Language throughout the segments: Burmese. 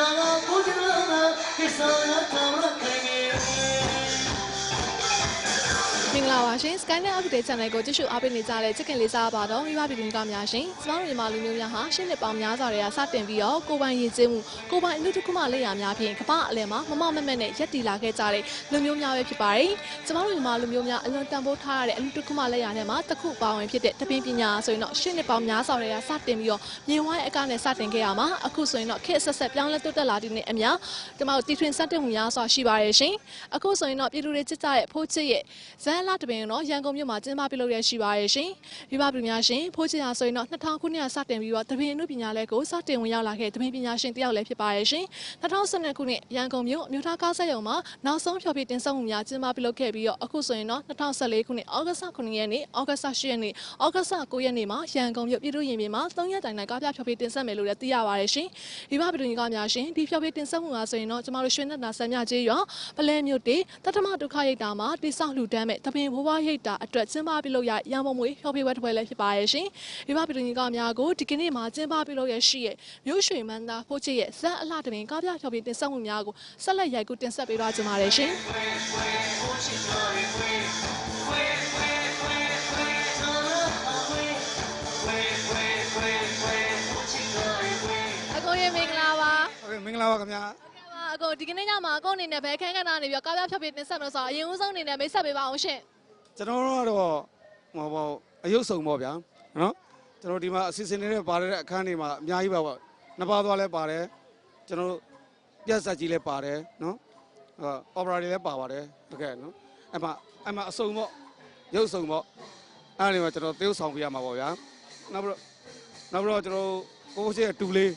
sana bu düğme, bir sana tamam. ရှင် Skynet Update Channel ကိုကြည့်ရှုအားပေးနေကြတဲ့ချစ်ခင်လေးစားပါတော့မိဘပြည်သူများများရှင်ကျမတို့မြန်မာလူမျိုးများဟာရှင်းနှစ်ပေါင်းများစွာတည်းကစတင်ပြီးတော့ကိုယ်ပိုင်ရည်ကျင်းမှုကိုယ်ပိုင်အမှုတစ်ခုမှလက်ရာများဖြင့်ကမ္ဘာအလယ်မှာမမမမက်နဲ့ရက်တီလာခဲ့ကြတဲ့လူမျိုးများပဲဖြစ်ပါတယ်ကျမတို့မြန်မာလူမျိုးများအလွန်တန်ဖိုးထားရတဲ့အမှုတစ်ခုမှလက်ရာထဲမှာတစ်ခုပါဝင်ဖြစ်တဲ့တပင်းပညာဆိုရင်တော့ရှင်းနှစ်ပေါင်းများစွာတည်းကစတင်ပြီးတော့မြေဝိုင်းအကနဲ့စတင်ခဲ့ရမှာအခုဆိုရင်တော့ခေတ်ဆက်ဆက်ပြောင်းလဲတိုးတက်လာတဲ့နေ့အများကျမတို့တီထွင်စတင်မှုများစွာရှိပါတယ်ရှင်အခုဆိုရင်တော့ပြည်သူတွေချစ်ကြတဲ့ဖိုးချစ်ရဲ့ဇန်လာတပင်တော့ရန်ကုန်မြို့မှာကျင်းပပြုလုပ်ရရှိပါရဲ့ရှင်။မိဘပြည်များရှင်ဖိုးချစ်ရာဆိုရင်တော့2000ခုနှစ်ကစတင်ပြီးတော့တပင်အမှုပညာလဲကိုစတင်ဝင်ရောက်လာခဲ့တပင်ပညာရှင်တယောက်လည်းဖြစ်ပါရဲ့ရှင်။2012ခုနှစ်ရန်ကုန်မြို့အမျိုးသားကားဆက်ရုံမှာနောက်ဆုံးဖျော်ဖြေတင်ဆက်မှုများကျင်းပပြုလုပ်ခဲ့ပြီးတော့အခုဆိုရင်တော့2014ခုနှစ်ဩဂတ်စ်9ရက်နေ့ဩဂတ်စ်10ရက်နေ့ဩဂတ်စ်9ရက်နေ့မှာရန်ကုန်မြို့ပြည်သူ့ရင်ပြင်မှာ3ရက်တိုင်တိုင်ကားပြဖျော်ဖြေတင်ဆက်မယ်လို့လည်းသိရပါရဲ့ရှင်။မိဘပြည်ကများရှင်ဒီဖျော်ဖြေတင်ဆက်မှုမှာဆိုရင်တော့ကျမတို့ရွှေနက်တာဆံမြကျေးရွာပလဲမြို့တေတတမဒုက္ခရိတ်တာမှာတိဆောက်လှူဒန်းမဲ့တပင်ဘိုးဘွားရိတ်တာအတွက်ကျင်းပပြုလုပ်ရရန်ပုံမွေဖျော်ဖြေပွဲတစ်ပွဲလည်းဖြစ်ပါရဲ့ရှင်။မိဘပြည်ကများကိုဒီကနေ့မှာကျင်းပပြုလုပ်ရရှိရဲ့မြို့ရွှေမန်းသားဖိုးချစ်ရဲ့ဇက်အလှတပင်ကားပြဖျော်ဖြေတင်ဆက်မှုများကိုဆက်လက်ရိုက်ကူးတင်ဆက်ပေးသွားကြပါရရှင်။အကိုရေမင်္ဂလာပါဟုတ်ကဲ့မင်္ဂလာပါခင်ဗျာဟုတ်ကဲ့ပါအကိုဒီကနေ့ညမှာအကိုအနေနဲ့ဘယ်ခန်းခန်းကနေပြီးတော့ကားပြဖြတ်ပြီးတင်ဆက်လို့ဆိုတော့အရင်ဦးဆုံးအနေနဲ့မိတ်ဆက်ပေးပါအောင်ရှင် ကျွန်တော်တို့ကတော့ဟောပေါ့အယုတ်ဆောင်ပေါ့ဗျာနော်ကျွန်တော်ဒီမှာအစီအစဉ်တွေပါတဲ့အခန်းတွေမှာအများကြီးပါပေါ့နှစ်ပါးသွားလဲပါတယ်ကျွန်တော်တို့ပြက်ဆက်ကြီးလဲပါတယ်နော်အော်ပရာတွေလည်းပါပါတယ်ဟုတ်ကဲ့နော်အဲ့မှာအဲ့မှာအစုံပေါ့ရုပ်ဆောင်ပေါ့အဲ့ဒီမှာကျွန်တော်သေုပ်ဆောင်ပြရမှာပေါ့ဗျာနောက်ပြီးတော့နောက်ပြီးတော့ကျွန်တော်ကိုကိုရှိရဲ့တူလေး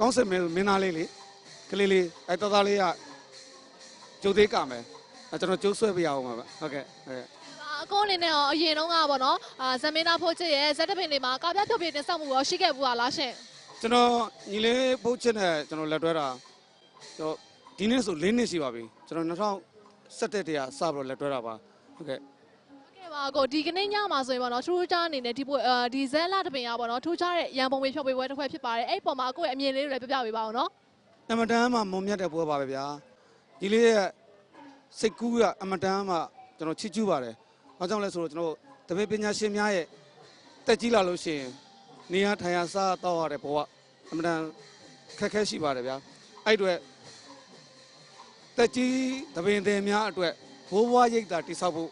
ကောင်းစင်မင်းမင်းသားလေးလေကလေးလေးအဲ့တော်သားလေးကကျုပ်သေးကမယ်အဲ့ ကျွန်တော်ကျုပ်ဆွဲပြရအောင်ပါဗျဟုတ်ကဲ့ဟုတ်ကဲ့အကိုအနေနဲ့ရောအရင်တုန်းကပေါ့နော်အာဇမင်းသားဖိုးချစ်ရဲ့ဇက်တပင်တွေမှာကားပြဖြတ်ပြီးတင်ဆက်မှုရောရှိခဲ့ဘူးလားရှင်ကျွန်တော်ညီလေးပုတ်ချစ်နဲ့ကျွန်တော်လက်တွဲတာကျွန်တော်ဒီနေ့ဆို၄နှစ်ရှိပါပြီကျွန်တော်2017တည်းကစပြီးတော့လက်တွဲတာပါဟုတ်ကဲ့ဟုတ်ကဲ့ပါအကိုဒီကနေ့ညမှာဆိုရင်ပေါ့နော်ထူးခြားအနေနဲ့ဒီပွဲအာဒီဇက်လာတပင်ကပေါ့နော်ထူးခြားတဲ့ရန်ပုံငွေဖြော်ပေးပွဲတစ်ခွဲဖြစ်ပါတယ်အဲ့ဒီပေါ်မှာအကိုရဲ့အမြင်လေးတွေလည်းပြပြပေးပါအောင်နော်အမတန်မှမုံမြတ်တဲ့ပွဲပါပဲဗျာညီလေးရဲ့ စိတ်ကူးကအမတန်မှကျွန်တော်ချစ်ကျူးပါတယ်ဘာကြောင့်လဲဆိုတော့ကျွန်တော်တပည့်ပညာရှင်များရဲ့တက်ကြီးလာလို့ရှိရင်နေရထိုင်ရစားတော့ရတဲ့ဘဝအမတန်ခက်ခဲရှိပါတယ်ဗျာအဲ့အတွေတက်ကြီးတပင်တယ်များအတွက်ဘိုးဘွားရိတ်တာတိဆောက်ဖို့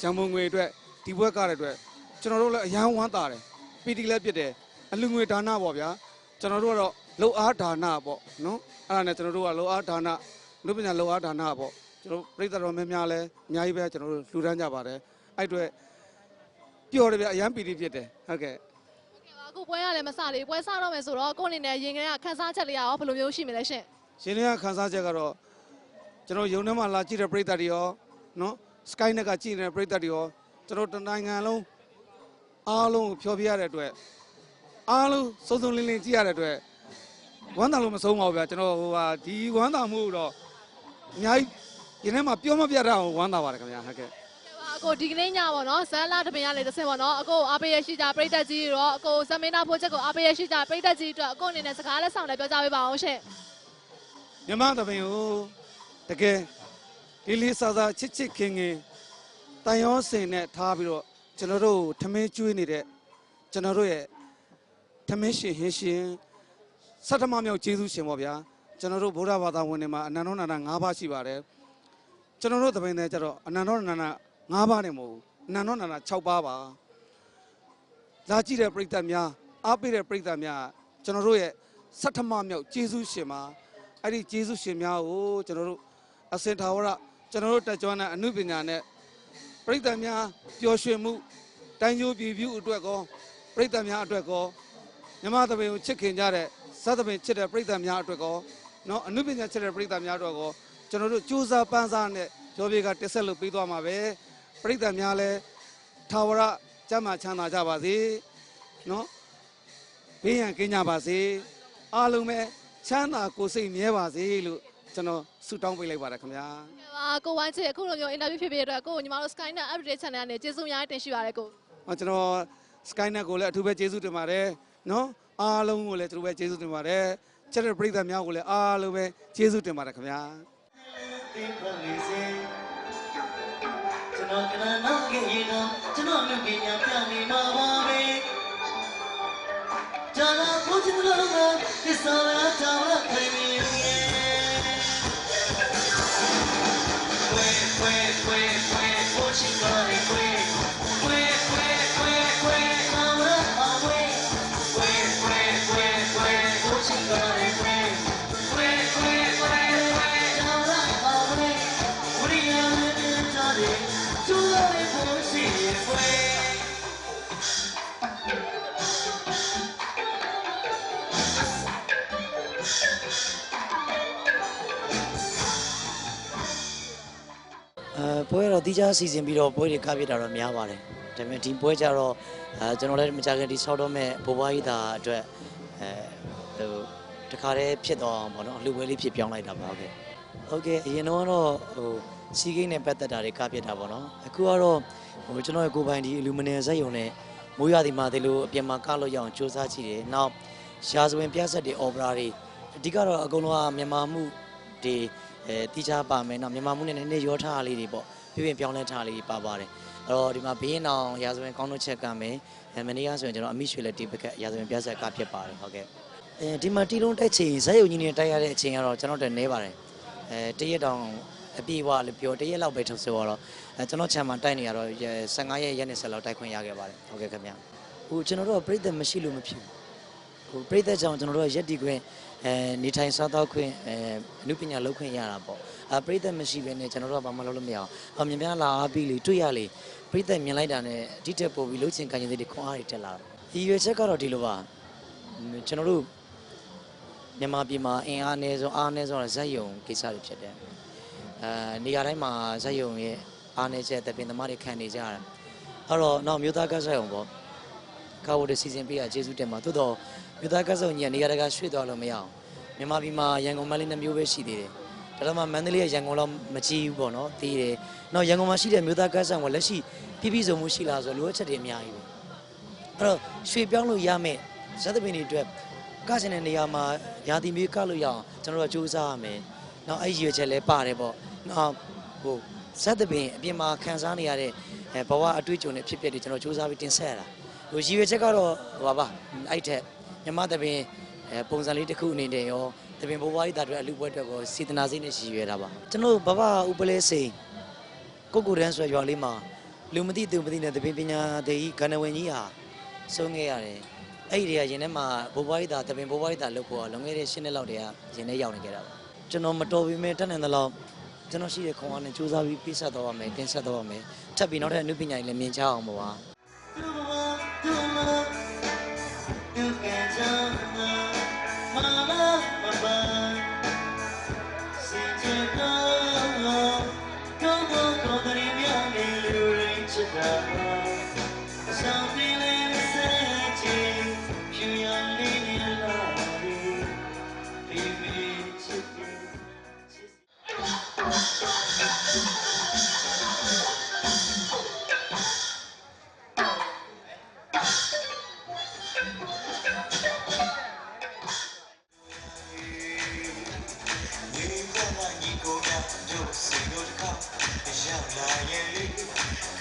ရံမုံငွေအတွက်ဒီဘွက်ကတဲ့အတွက်ကျွန်တော်တို့လည်းအယမ်းဝမ်းသာတယ်ပီတီလည်းပြစ်တယ်အလူငွေဒါနပေါ့ဗျာကျွန်တော်တို့ကတော့လှုပ်အားဒါနပေါ့နော်အဲ့ဒါနဲ့ကျွန်တော်တို့ကလှုပ်အားဒါနလူပညာလှုပ်အားဒါနပေါ့ ကျွန်တော်ပြိတ္တတော်များများလည်းအများကြီးပဲကျွန်တော်တို့လှူဒန်းကြပါတယ်အဲ့အတွေပျော်တယ်ဗျအယမ်းပီတီဖြစ်တယ်ဟုတ်ကဲ့ဟုတ်ကဲ့ပါအခုပွဲရလည်းမစသေးဘူးပွဲစတော့မယ်ဆိုတော့ကိုအနေနဲ့ရင်ကလေးကခန်းစားချက်လေးရောဘယ်လိုမျိုးရှိမလဲရှင်ရှင်တွေကခန်းစားချက်ကတော့ကျွန်တော်ယုံထဲမှာလာကြည့်တဲ့ပရိသတ်တွေရောနော် sky net ကကြည့်နေတဲ့ပရိသတ်တွေရောကျွန်တော်တနိုင်ငံလုံးအားလုံးကိုဖျော်ပြရတဲ့အတွက်အားလုံးစုံစုံလင်းလင်းကြည့်ရတဲ့အတွက်ဝမ်းသာလို့မဆုံးပါဘူးဗျာကျွန်တော်ဟိုဟာဒီဝမ်းသာမှုတော့အများကြီး ရင်ထဲမှာပြောမပြတတ်အောင်ဝမ်းသာပါတယ်ခင်ဗျာဟုတ်ကဲ့အကိုဒီကနေ့ညပေါ့နော်ဇက်လာတပင်ရလေတစ်ဆင့်ပေါ့နော်အကိုအားပေးရရှိကြပရိသတ်ကြီးရောအကိုဇမင်းသားဖိုးချက်ကိုအားပေးရရှိကြပရိသတ်ကြီးအတွက်အကိုအနေနဲ့စကားလက်ဆောင်လည်းပြောကြပေးပါအောင်ရှင်မြမသပင်ကိုတကယ်ဒီလေးစားစားချစ်ချစ်ခင်ခင်တန်ရောစင်နဲ့ထားပြီးတော့ကျွန်တော်တို့ထမင်းကျွေးနေတဲ့ကျွန်တော်တို့ရဲ့ထမင်းရှင်ဟင်းရှင်ဆတ္တမမြောက်ကျေးဇူးရှင်ပေါ့ဗျာကျွန်တော်တို့ဗုဒ္ဓဘာသာဝင်တွေမှာအနန္တောနန္ဒ၅ပါးရှိပါတယ် ကျွန်တော်တို့သပင်တွေကျတော့အနန္တောနန္ဒ၅ပါးနဲ့မဟုတ်ဘူးအနန္တောနန္ဒ6ပါးပါလာကြည့်တဲ့ပြိတ္တများအားပေးတဲ့ပြိတ္တများကျွန်တော်တို့ရဲ့ဆတ္တမမြောက်ကျေးဇူးရှင်မှာအဲ့ဒီဂျေစုရှင်များကိုကျွန်တော်တို့အစင်ထာဝရကျွန်တော်တို့တက်ကြွတဲ့အမှုပညာနဲ့ပြိတ္တများပျော်ရွှင်မှုတိုင်းကျိုးပြည်ပြူအတွက်ကောပြိတ္တများအတွက်ကောမြမသပင်ကိုချစ်ခင်ကြတဲ့ဇတ်သပင်ချစ်တဲ့ပြိတ္တများအတွက်ကောနော်အမှုပညာချစ်တဲ့ပြိတ္တများအတွက်ကော ကျွန်တော်တို့ကြိုးစားပန်းစားနဲ့ကျော်ပြေကတက်ဆက်လို့ပြီးသွားမှာပဲပြိတ္တများလည်းထာဝရကျမ်းမာချမ်းသာကြပါစေနော်ဘေးရန်ကင်းကြပါစေအားလုံးပဲချမ်းသာကိုယ်စိတ်မြဲပါစေလို့ကျွန်တော်ဆုတောင်းပေးလိုက်ပါတယ်ခင်ဗျာပါကိုဝိုင်းချစ်အခုလိုမျိုးအင်တာဗျူးဖြစ်ဖြစ်တဲ့အတွက်ကိုညီမတို့ Sky Net Update Channel ကနေကျေးဇူးများတင်ရှိပါရစေကိုဟောကျွန်တော် Skynet ကိုလည်းအထူးပဲကျေးဇူးတင်ပါတယ်နော်အားလုံးကိုလည်းသူတို့ပဲကျေးဇူးတင်ပါတယ်ချစ်တဲ့ပရိသတ်များကိုလည်းအားလုံးပဲကျေးဇူးတင်ပါတယ်ခင်ဗျာ တင်းပါလေစေကျွန်တော်ကလည်းနောက်ကြည့်တော့ကျွန်တော်လူပညာပြနေမှာပါပဲဂျာနာကိုချစ်လို့ကဒီဆောင်ရတောင်းရ ပွဲတော့တီးခြားစီစဉ်ပြီးတော့ပွဲတွေကပြစ်တာတော့များပါတယ်ဒါပေမဲ့ဒီပွဲကြတော့အဲကျွန်တော်လည်းမကြခင်ဒီဆောက်တော့မဲ့ဘိုးဘွားကြီးသားအတွက်အဲဟိုတခါတည်းဖြစ်တော့အောင်ပေါ့နော်လူပွဲလေးဖြစ်ပြောင်းလိုက်တာပါဟုတ်ကဲ့ဟုတ်ကဲ့အရင်တော့ကတော့ဟို စီးကိန်းနဲ့ပတ်သက်တာတွေကပြစ်တာပေါ့နော်အခုကတော့ဟိုကျွန်တော်ရဲ့ကိုယ်ပိုင်ဒီအလူမီနီယံဇက်ယုံနဲ့မိုးရသည်မှာဒီလိုအပြင်မှာကလို့ရအောင်စူးစမ်းကြည့်တယ်နောက်ရှာစဝင်ပြဆက်တွေအော်ပရာတွေအဓိကတော့အကုန်လုံးကမြန်မာမှုဒီအဲတီးခြားပါမယ်နော်မြန်မာမှုနဲ့နည်းနည်းရောထားလေးတွေပေါ့ပြပြင်ပြောင်းလဲထားလေးပါပါတယ်အဲ့တော့ဒီမှာဘင်းအောင်ရာဇဝင်ကောင်းတို့ချက်ကမယ်အဲမနေ့ကဆိုရင်ကျွန်တော်အမိရွှေလက်တီးပကက်ရာဇဝင်ပြဆက်ကဖြစ်ပါတယ်ဟုတ်ကဲ့အဲဒီမှာတီလုံးတက်ချိန်ဇက်ယုံကြီးနဲ့တိုက်ရတဲ့အချိန်ကတော့ကျွန်တော်တို့နေပါတယ်အဲတရက်တောင် အပြေးဝလို့ပြောတရက်လောက်ပဲထုတ်ဆိုတော့အဲကျွန်တော်ချမ်းမှာတိုက်နေရတော့15ရက်ရက်နဲ့ဆက်လောက်တိုက်ခွင့်ရခဲ့ပါတယ်ဟုတ်ကဲ့ခင်ဗျဟိုကျွန်တော်တို့ပြိသက်မရှိလို့မဖြစ်ဘူးဟိုပြိသက်ကြောင့်ကျွန်တော်တို့ရက်တီခွင့်အဲနေထိုင်စားသောက်ခွင့်အဲအမှုပညာလုပ်ခွင့်ရတာပေါ့အပြိသက်မရှိဘဲနဲ့ကျွန်တော်တို့ကဘာမှလုပ်လို့မရအောင်အမြင်များလာအားပြီးလေတွေ့ရလေပြိသက်မြင်လိုက်တာနဲ့အတိတက်ပို့ပြီးလှုပ်ချင်ကန်ချင်တဲ့ခွန်အားတွေတက်လာတယ်ဒီရွယ်ချက်ကတော့ဒီလိုပါကျွန်တော်တို့မြန်မာပြည်မှာအင်အားအနည်းဆုံးအားအနည်းဆုံးဇက်ယုံကိစ္စတွေဖြစ်တယ် အဲနေရာတိုင်းမှာဇက်ယုံရဲ့အားနည်းချက်တပင်သမားတွေခံနေကြတာအဲ့တော့နောက်မြို့သားကဇက်ယုံပေါ့ကာဝတ်စီစဉ်ပေးရကျေးဇူးတင်ပါသို့တော့မြို့သားကစုံကြီးကနေရာတကာရွှေ့သွားလို့မရအောင်မြန်မာပြည်မှာရန်ကုန်မန္တလေးနှစ်မျိုးပဲရှိသေးတယ်ဒါတော့မှမန္တလေးကရန်ကုန်တော့မကြည့်ဘူးပေါ့နော်သိတယ်နောက်ရန်ကုန်မှာရှိတဲ့မြို့သားကစုံကလက်ရှိပြည့်ပြည့်စုံမှုရှိလားဆိုလိုအပ်ချက်တွေအများကြီးပဲအဲ့တော့ရွှေ့ပြောင်းလို့ရမယ်ဇက်သပင်တွေအတွက်ကချင်တဲ့နေရာမှာရာသီမြေကလို့ရအောင်ကျွန်တော်တို့ကစူးစမ်းရမယ်နောက်အဲ့ဒီရွယ်ချက်လည်းပါတယ်ပေါ့ နောက်ဟိုဇက်သပင်အပြင်မှာခံစားနေရတဲ့အဲဘဝအတွေ့အကြုံတွေဖြစ်ဖြစ်တွေကျွန်တော်စူးစမ်းပြီးတင်ဆက်ရတာဟိုရည်ရွယ်ချက်ကတော့ဟိုပါပါအဲ့ထက်မြမတပင်အဲပုံစံလေးတစ်ခုအနေနဲ့ရောတပင်ဘဝရိတာတွေအလူပွဲအတွက်ကိုစေတနာစိတ်နဲ့ရည်ရွယ်တာပါကျွန်တော်ဘဘဥပလဲစိန်ကိုကိုရန်ဆိုရွာလေးမှာလူမသိသူမသိတဲ့တပင်ပညာဒေကြီးကဏ္ဍဝင်ကြီးဟာဆုံးခဲ့ရတယ်အဲ့ဒီတည်းကရင်ထဲမှာဘဝရိတာတပင်ဘဝရိတာလုပ်ဖို့လွန်ခဲ့တဲ့၈နှစ်လောက်တည်းကရင်ထဲရောက်နေကြတာပါကျွန်တော်မတော်ပြီမဲ့တက်နိုင်သလောက် ကျွန်တော်ရှိတဲ့ခွန်အားနဲ့စူးစမ်းပြီးပြည့်ဆက်တော့ရမယ်တင်ဆက်တော့ရမယ်ထပ်ပြီးနောက်ထပ်အမှုပညာတွေလည်းမြင်ချအောင်ပါ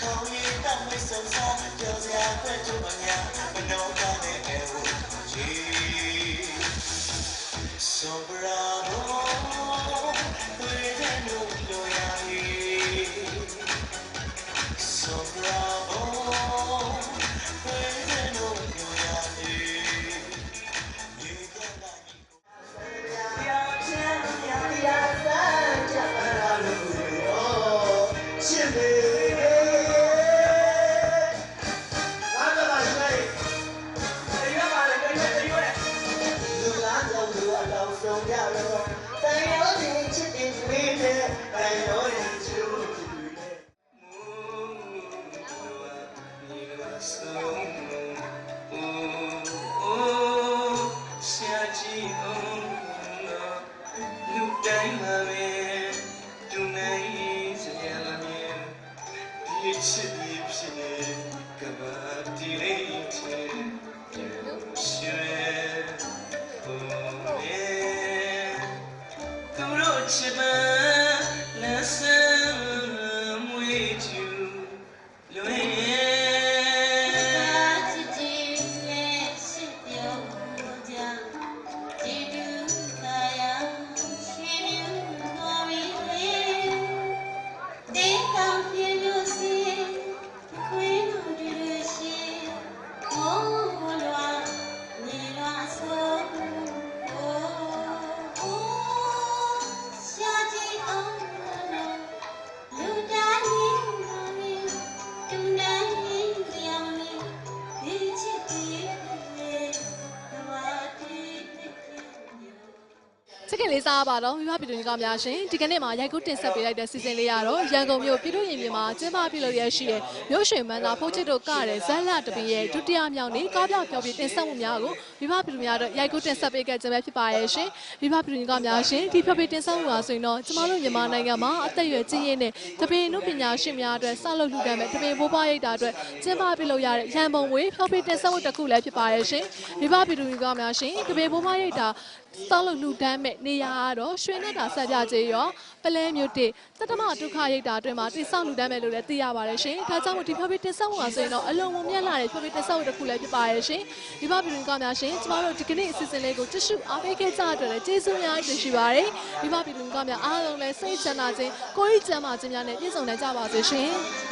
Kau hitam, bersama. လေးစားပါတော့မိဘပြည်သူညီကောင်များရှင်ဒီကနေ့မှာရိုက်ကူးတင်ဆက်ပေးလိုက်တဲ့စီစဉ်လေးရတော့ရန်ကုန်မြို့ပြည်သူ့ရင်ပြင်မှာကျင်းပပြုလုပ်ရရှိတဲ့မြို့ရွှေမန်းသားဖိုးချစ်တို့ကတဲ့ဇက်လက်တပင်ရဲ့ဒုတိယမြောက်နေ့ကားပြောက်ပြောပြီးတင်ဆက်မှုများကိုမိဘပြည်သူများတော့ရိုက်ကူးတင်ဆက်ပေးခဲ့ကြပဲဖြစ်ပါရဲ့ရှင်မိဘပြည်သူညီကောင်များရှင်ဒီဖြောပြတင်ဆက်မှုပါဆိုရင်တော့ကျမတို့မြန်မာနိုင်ငံမှာအသက်အရွယ်ကြီးရင်းနဲ့တပင်တို့ပညာရှင်များအတွက်ဆောက်လုပ်လူတန်းမဲ့တပင်ဘိုးဘွားရိတ်တာအတွက်ကျင်းပပြုလုပ်ရတဲ့ရန်ပုံငွေဖြောပြတင်ဆက်မှုတစ်ခုလည်းဖြစ်ပါရဲ့ရှင်မိဘပြည်သူညီကောင်များရှင်တပင်ဘိုးဘွားရိတ်တာစောက်လို့လူတန်းမဲ့နေရာကတော့ရွှေနဲ့တာဆက်ပြကြေးရောပလဲမျိုးတစ်တတမဒုက္ခရိတ်တာအတွင်းမှာတိစောက်လူတန်းမဲ့လို့လည်းသိရပါတယ်ရှင်။ဒါကြောင့်မို့ဒီဖျော်ဖြေတင်ဆက်မှုပါဆိုရင်တော့အလုံးမမြတ်လာတဲ့ဖျော်ဖြေတင်ဆက်မှုတစ်ခုလည်းဖြစ်ပါရဲ့ရှင်။ဒီဘပြည်တွင်ကများရှင်ကျမတို့ဒီကနေ့အစီအစဉ်လေးကိုကြည့်ရှုအားပေးခဲ့ကြတဲ့အတွက်လည်းကျေးဇူးအများကြီးတင်ရှိပါတယ်။ဒီဘပြည်တွင်ကများအားလုံးလည်းစိတ်ချမ်းသာခြင်းကိုယ်ကြီးချမ်းသာခြင်းများနဲ့ပြည့်စုံနိုင်ကြပါစေရှင်။